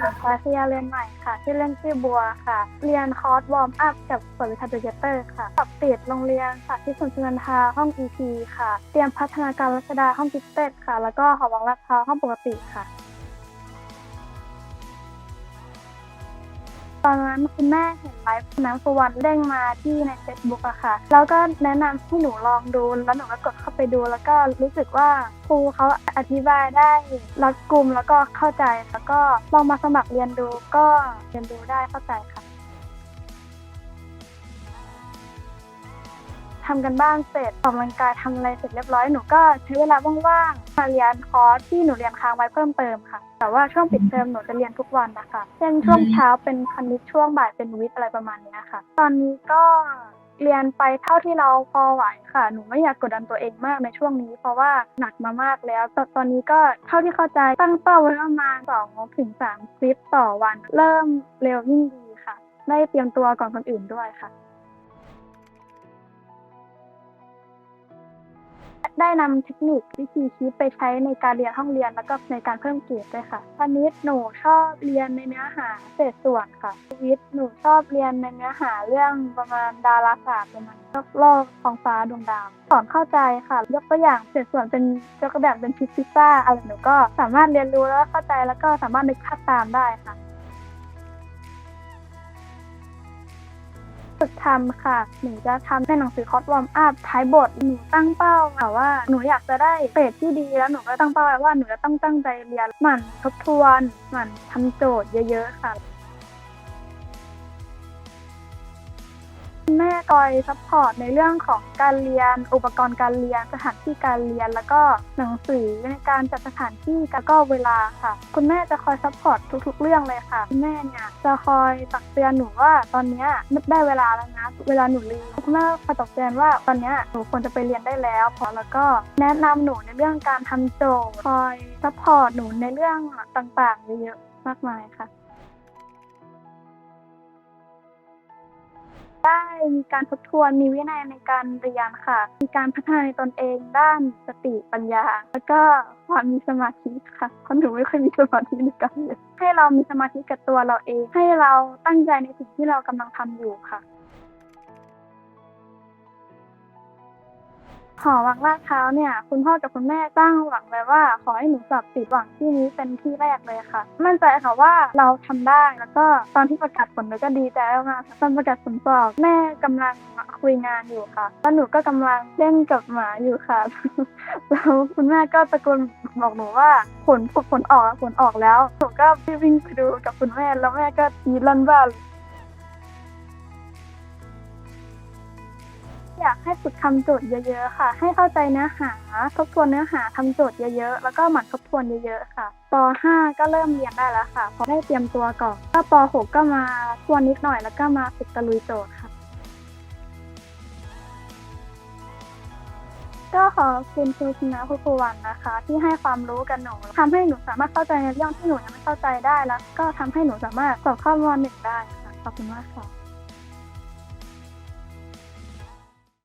หญิงพลาสยาเรียนใหม่ค่ะ ชื่อเล่นชื่อบัวค่ะ เรียนคอร์สวอร์มอัพกับสวนวิทยาเจเตอร์ค่ะสอบติดโรงเรียนสาธิตสุนทรนันทาห้อง EP ค่ะ เตรียมพัฒนาการรัชดาห้องพิเศษค่ะ แล้วก็หอวังรักพร้าวห้องปกติค่ะ ตอนนั้นคุณแม่เห็นไลฟ์น้ำสวรรค์เด้งมาที่ใน Facebook อะค่ะ แล้วก็แนะนำให้หนูลองดู แล้วหนูก็กดเข้าไปดู แล้วก็รู้สึกว่าครูเขาอธิบายได้รัดกลุ่มแล้วก็เข้าใจ แล้วก็ลองมาสมัครเรียนดูก็เรียนดูได้เข้าใจค่ะ ทำกันบ้านเสร็จออกกำลังกายทำอะไรเสร็จเรียบร้อยหนูก็ใช้เวลาว่างๆมาเรียนคอร์สที่หนูเรียนค้างไว้เพิ่มเติมค่ะ แต่ว่าช่วงปิดเทอมหนูจะเรียนทุกวันนะคะเช่นช่วงเช้าเป็นคณิตช่วงบ่ายเป็นวิทย์อะไรประมาณนี้ค่ะ ตอนนี้ก็เรียนไปเท่าที่เราพอไหวค่ะ หนูไม่อยากกดดันตัวเองมากในช่วงนี้ เพราะว่าหนักมามากแล้วตตอนนี้ก็เท่าที่เข้าใจตั้งเป้าไว้ประมาณ2ถึง3คลิปต่อวัน เริ่มเร็วยิ่งดีค่ะ ได้เตรียมตัวก่อนคนอื่นด้วยค่ะ ได้นำเทคนิควิธีคิดไปใช้ในการเรียนห้องเรียนแล้วก็ในการเพิ่มเกรดด้วยค่ะคณิตหนูชอบเรียนในเนื้อหาเศษส่วนค่ะวิทย์หนูชอบเรียนในเนื้อหาเรื่องประมาณดาราศาสตร์ประมาณโลกโลกท้องฟ้าดวงดาวสอนเข้าใจค่ะ ยกตัวอย่างเศษส่วนเป็นยกตัวอย่างเป็นพิซซ่าอะไรหนูก็สามารถเรียนรู้แล้วเข้าใจแล้วก็สามารถนึกภาพตามได้ค่ะ ฝึกทำค่ะ หนูจะทำในหนังสือคอร์สวอร์มอัพท้ายบท หนูตั้งเป้าค่ะว่าหนูอยากจะได้เกรดที่ดี แล้วหนูก็ตั้งเป้าไว้ว่าหนูจะต้องตั้งใจเรียนหมั่นทบทวนหมั่นทำโจทย์เยอะๆค่ะ แม่คอยซัพพอร์ตในเรื่องของการเรียน อุปกรณ์การเรียน สถานที่การเรียน แล้วก็หนังสือในการจัดสถานที่แล้วก็เวลาค่ะ คุณแม่จะคอยซัพพอร์ตทุกๆ เรื่องเลยค่ะคุณแม่เนี่ยจะคอยตักเตือนหนูว่าตอนนี้ได้เวลาแล้วนะ เวลาหนูลืมคุณแม่คอยตักเตือนว่าตอนนี้หนูควรจะไปเรียนได้แล้วพอแล้วก็แนะนำหนูในเรื่องการทำโจทย์คอยซัพพอร์ตหนูในเรื่องต่างๆเยอะๆมากมายค่ะ ได้มีการทบทวนมีวินัยในการเรียนค่ะ มีการพัฒนาในตนเองด้านสติปัญญา แล้วก็ความมีสมาธิค่ะคนหนูไม่ค่อยมีสมาธิในการเรียนให้เรามีสมาธิกับตัวเราเอง ให้เราตั้งใจในสิ่งที่เรากำลังทำอยู่ค่ะ หอวังลาดพร้าวเนี่ย คุณพ่อกับคุณแม่ตั้งหวังไว้ว่าขอให้หนูสอบติดหวังที่นี้เป็นที่แรกเลยค่ะ มั่นใจค่ะว่าเราทำได้แล้วก็ตอนที่ประกาศผลหนูก็ดีใจมากค่ะตอนประกาศผลสอบแม่กำลังคุยงานอยู่ค่ะแล้วหนูก็กำลังเล่นกับหมาอยู่ค่ะแล้วคุณแม่ก็ตะโกนบอกหนูว่าผลผลออกผลออกแล้วหนูก็รีบวิ่งไปดูกับคุณแม่แล้วแม่ก็กรีดลั่นบ้าน อยากให้ฝึกทำโจทย์เยอะ ๆ ค่ะ ให้เข้าใจเนื้อหา ทบทวนเนื้อหาทำโจทย์เยอะๆ แล้วก็หมั่นทบทวนเยอะๆ ค่ะป .5 ก็เริ่มเรียนได้แล้วค่ะพอได้เตรียมตัวก่อนก็ป .6 ก็มาทวนนิดหน่อยแล้วก็มาฝึกตะลุยโจทย์ค่ะก็ขอบคุณครูชนะครูครูวันนะคะ ที่ให้ความรู้กับหนูทำให้หนูสามารถเข้าใจในเรื่องที่หนูยังไม่เข้าใจได้แล้ว ก็ทำให้หนูสามารถสอบข้ามหนึ่งได้ค่ะขอบคุณมากค่ะ